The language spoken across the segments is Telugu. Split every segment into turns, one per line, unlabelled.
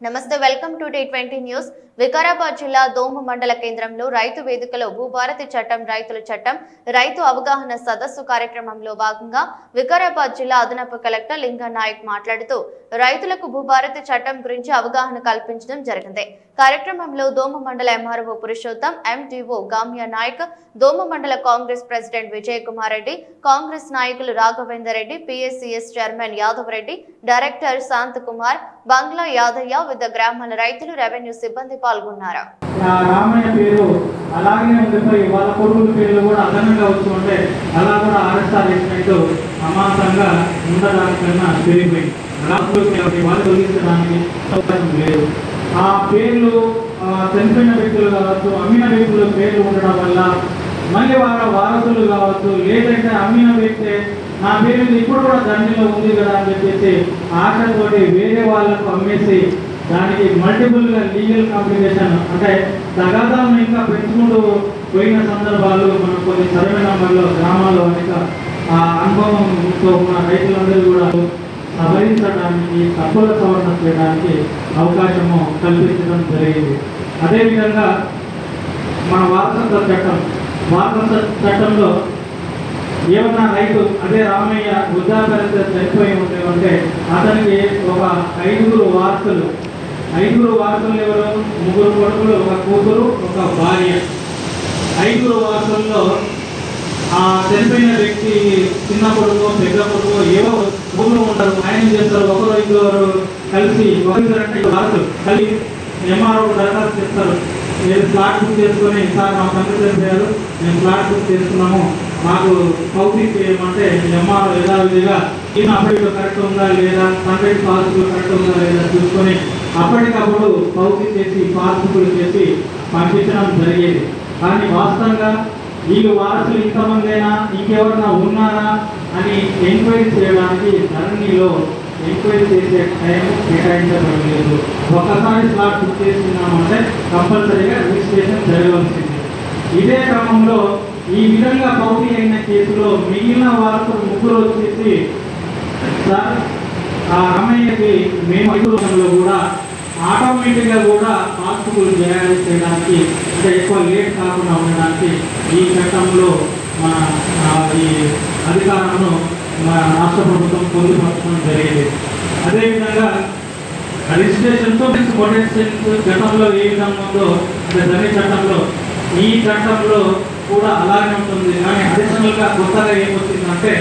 నమస్తే welcome to T twenty news. Vikarabad జిల్లా దోమ మండల కేంద్రంలో రైతు వేదికలో భూభారతి చట్టం రైతుల చట్టం రైతు అవగాహన సదస్సు కార్యక్రమంలో భాగంగా వికారాబాద్ జిల్లా అదనపు కలెక్టర్ లింగ నాయక్ మాట్లాడుతూ రైతులకు భూభారతి చట్టం గురించి అవగాహన కల్పించడం జరిగింది. కార్యక్రమంలో దోమ మండల ఎంఆర్ఓ పురుషోత్తం ఎండిఓ గామ్య నాయక్ దోమ మండల కాంగ్రెస్ ప్రెసిడెంట్ విజయ్ కుమార్ రెడ్డి కాంగ్రెస్ నాయకులు Raghavender Reddy PSCS chairman Yadav Reddy director Shanth Kumar Bangla Yadaiah వివిధ గ్రామాల రైతులు రెవెన్యూ సిబ్బంది పాల్గొన్నారు.
ఆ రామయ్య పేరు అలాగే ఉండిపోయి వాళ్ళ కొడుకుల పేర్లు కూడా అదనంగా వచ్చి అలా కూడా ఆర్ఎస్ఆర్ వేసినట్టు అమాంతంగా ఉండడానికన్నా పెరిగిపోయింది రాష్ట్రంలోకి వాళ్ళు తొలగించడానికి అవకాశం లేదు. ఆ పేర్లు చనిపోయిన వ్యక్తులు కావచ్చు అమ్మిన వ్యక్తుల పేర్లు ఉండడం వల్ల మళ్ళీ వాళ్ళ వారసులు కావచ్చు లేదంటే అమ్మిన వ్యక్తే నా పేరు ఇప్పుడు కూడా దండిలో ఉంది కదా అని చెప్పేసి ఆశతోటి వేరే వాళ్ళకు అమ్మేసి దానికి మల్టిపుల్గా లీగల్ కాంప్లికేషన్ అంటే తగాదాలను ఇంకా పెంచుకుంటూ పోయిన సందర్భాలు మనం కొన్ని సర్వే నంబర్లో గ్రామాల్లో అనేక ఆ అనుభవంతో ఉన్న రైతులందరూ కూడా సవరించడానికి తప్పుల సవరణ చేయడానికి అవకాశము కల్పించడం జరిగింది. అదేవిధంగా మన వారసత్వ చట్టం వారసత్వ చట్టంలో ఏమన్నా రైతు అదే రామయ్య వృద్ధాపరిత చనిపోయి ఉంటే ఉంటే అతనికి ఒక ఐదుగురు వారసులు ఐదుగురు వారసులు ఎవరు? ముగ్గురు కొడుకులు ఒక కూతురు ఒక భార్య. ఐదుగురు వారసుల్లో ఆ చనిపోయిన వ్యక్తి చిన్న కొడుకు పెద్ద కొడుకు ఏవో భూములు ఉంటారు. ఆయన చేస్తారు? ఒకరు ఇద్దరు కలిసి ఒకరిద్దరంటే కలిసి ఎంఆర్ఓ దరఖాస్తు చెప్తారు మీరు ప్లాట్ బుక్ చేసుకొని సార్ మా కంప్యూటర్ చేయాలి మేము ప్లాట్ బుక్ చేసుకున్నాము. మాకు కౌపింగ్ చేయమంటే ఎంఆర్ఓ యథావిధిగా ఈయన అప్పటిలో కరెక్ట్ ఉందా లేదా కంప్లీట్ పాస్బుక్ కరెక్ట్ ఉందా లేదా చూసుకొని అప్పటికప్పుడు కౌపింగ్ చేసి పాస్బుక్లు చేసి పంపించడం జరిగేది. కానీ వాస్తవంగా వీళ్ళు వారసులు అయినా ఇంకెవరన్నా ఉన్నారా అని ఎంక్వైరీ చేయడానికి ధరణిలో ఎంక్వైరీ చేసే టైం కేటాయించబడలేదు. ఒకసారి స్లాట్ బుక్ చేసుకున్నామంటే కంపల్సరీగా రిజిస్ట్రేషన్ జరగవలసింది. ఇదే క్రమంలో ఈ విధంగా పౌటీ అయిన కేసులో మిగిలిన వారు ముగ్గురు వచ్చేసి సార్ ఆ రమయ్యకి మేము ఐదులో కూడా ఆటోమేటిక్గా కూడా పాస్బుక్లు తయారు చేయడానికి అంటే ఎక్కువ లేట్ కాకుండా ఉండడానికి ఈ చట్టంలో మన ఈ అధికారంలో మా రాష్ట్ర ప్రభుత్వం పొందుపరచడం జరిగింది. అదేవిధంగా రిజిస్ట్రేషన్తో పొటెన్షియల్స్ చట్టంలో ఏ విధంగా ఉందో ధని చట్టంలో ఈ చట్టంలో కూడా అలాగే ఉంటుంది. కానీ అడిషనల్గా కొత్తగా ఏమొచ్చిందంటే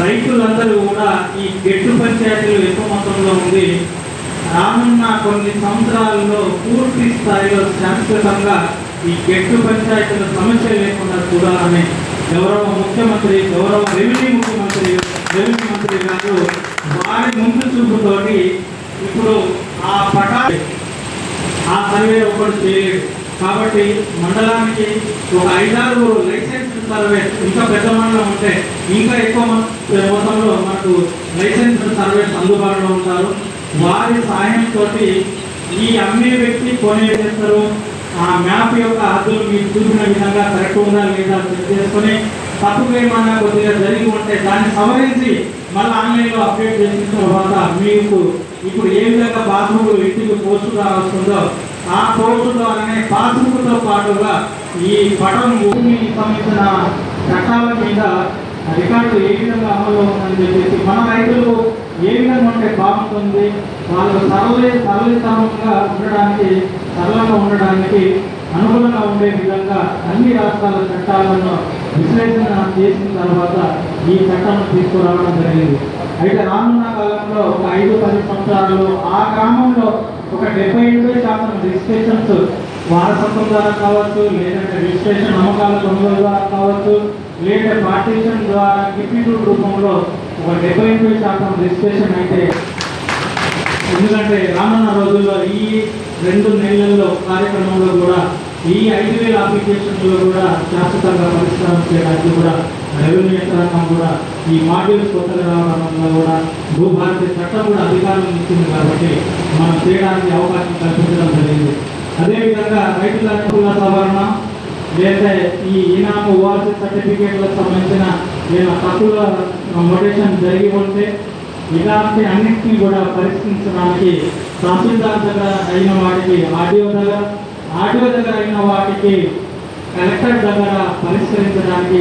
రైతులందరూ కూడా ఈ గెట్టు పంచాయతీలు ఎక్కువ మొత్తంలో ఉంది రానున్న కొన్ని సంవత్సరాల్లో పూర్తి స్థాయిలో శాశ్వతంగా ఈ గెట్టు పంచాయతీల సమస్య లేకుండా చూడాలని గౌరవ ముఖ్యమంత్రి గౌరవ రెవెన్యూ ముఖ్యమంత్రి రెవెన్యూ మంత్రి గారు వారి ముందు చూపుతోటి ఇప్పుడు ఆ పటా ఆ సర్వే ఒకటి చేయలేదు. కాబట్టి మండలానికి ఒక ఐదారు లైసెన్స్ సర్వే ఇంకా పెద్ద మండలం ఉంటే ఇంకా ఎక్కువ మొత్తంలో మనకు లైసెన్స్ సర్వేస్ అందుబాటులో ఉంటారు. వారి సహాయంతో ఈ అమ్మే వ్యక్తి కొనే చేస్తారు ఆ మ్యాప్ యొక్క అర్థం మీరు చూసిన విధంగా కరెక్ట్ ఉందా లేదా చెక్ చేసుకొని తప్పుగా ఏమన్నా కొద్దిగా జరిగి ఉంటే దాన్ని సవరించి మళ్ళీ ఆన్లైన్లో అప్డేట్ చేసిన తర్వాత మీకు ఇప్పుడు ఏ విధంగా పాస్బుక్ ఇంటికి పోస్టుగా రావస్తుందో ఆ పోస్టు ద్వారానే పాస్బుక్తో పాటుగా ఈ పటం భూమికి సంబంధించిన చట్టాల మీద రికార్డు ఏ విధంగా అమలు ఉందని చెప్పేసి మన రైతులు ఏ విధంగా ఉంటే బాగుంటుంది. వాళ్ళు సరళ సరళితంగా ఉండడానికి సరళంగా ఉండడానికి అనుకూలంగా ఉండే విధంగా అన్ని రాష్ట్రాల చట్టాలను విశ్లేషణ చేసిన తర్వాత ఈ చట్టాన్ని తీసుకురావడం జరిగింది. అయితే రానున్న కాలంలో ఒక ఐదు పది సంవత్సరాల్లో ఆ గ్రామంలో ఒక డెబ్బై ఎనభై శాతం రిజిస్ట్రేషన్స్ వారసత్వం ద్వారా కావచ్చు లేదంటే రిజిస్ట్రేషన్ అమ్మకాల కొనుగోలు ద్వారా కావచ్చు లేదంటే పార్టీషన్ ద్వారా గిఫ్ట్ రూపంలో ఒక డెబ్బై ఎనిమిది శాతం రిజిస్ట్రేషన్ అయితే ఎందుకంటే రానున్న రోజుల్లో ఈ రెండు నెలల్లో కార్యక్రమంలో కూడా ఈ ఐదు వేల అప్లికేషన్లో కూడా శాశ్వతంగా పరిష్కారం చేయడానికి కూడా రెవెన్యూ యంత్రాంగం కూడా ఈ మాడ్యూల్స్ కొత్తగా రావడంలో కూడా భూభారతి చట్టం కూడా అధికారం ఇచ్చింది కాబట్టి మనం చేయడానికి అవకాశం కల్పించడం జరిగింది. అదేవిధంగా రైతుల సవరణ లేదా ఈ ఈనాము ఓఆర్సీ సర్టిఫికేట్లకు సంబంధించిన ఏమైనా తప్పుల మొటేషన్ జరిగి ఉంటే ఇలాంటి అన్నింటినీ కూడా పరిష్కరించడానికి తహసీల్దార్ దగ్గర అయిన వాటికి ఆడియో దగ్గర ఆడియో దగ్గర అయిన వాటికి కలెక్టర్ దగ్గర పరిష్కరించడానికి